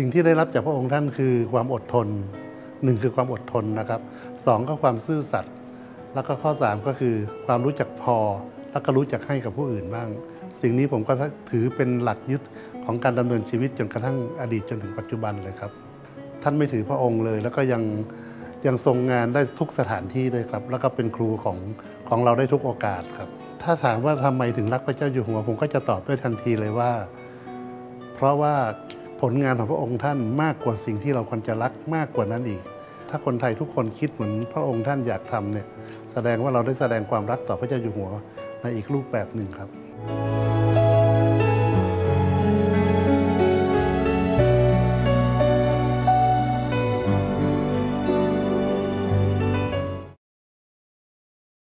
ิ่งที่ได้รับจากพระองค์ท่านคือความอดทนหนึ่งคือความอดทนนะครับสองก็ความซื่อสัตย์แล้วก็ข้อสามก็คือความรู้จักพอ แล้วก็รู้จักให้กับผู้อื่นบ้าง สิ่งนี้ผมก็ถือเป็นหลักยึดของการดำเนินชีวิตจนกระทั่งอดีตจนถึงปัจจุบันเลยครับ ท่านไม่ถือพระองค์เลย แล้วก็ยังยังทรงงานได้ทุกสถานที่ด้วยครับ แล้วก็เป็นครูของของเราได้ทุกโอกาสครับ ถ้าถามว่าทำไมถึงรักพระเจ้าอยู่หัว ผมก็จะตอบด้วยทันทีเลยว่า เพราะว่า ผลงานของพระองค์ท่านมากกว่าสิ่งที่เราควรจะรักมากกว่านั้นอีก ถ้าคนไทยทุกคนคิดเหมือนพระองค์ท่านอยากทำเนี่ยแสดงว่าเราได้แสดงความรักต่อพระเจ้าอยู่หัวในอีกรูปแบบหนึ่งครับ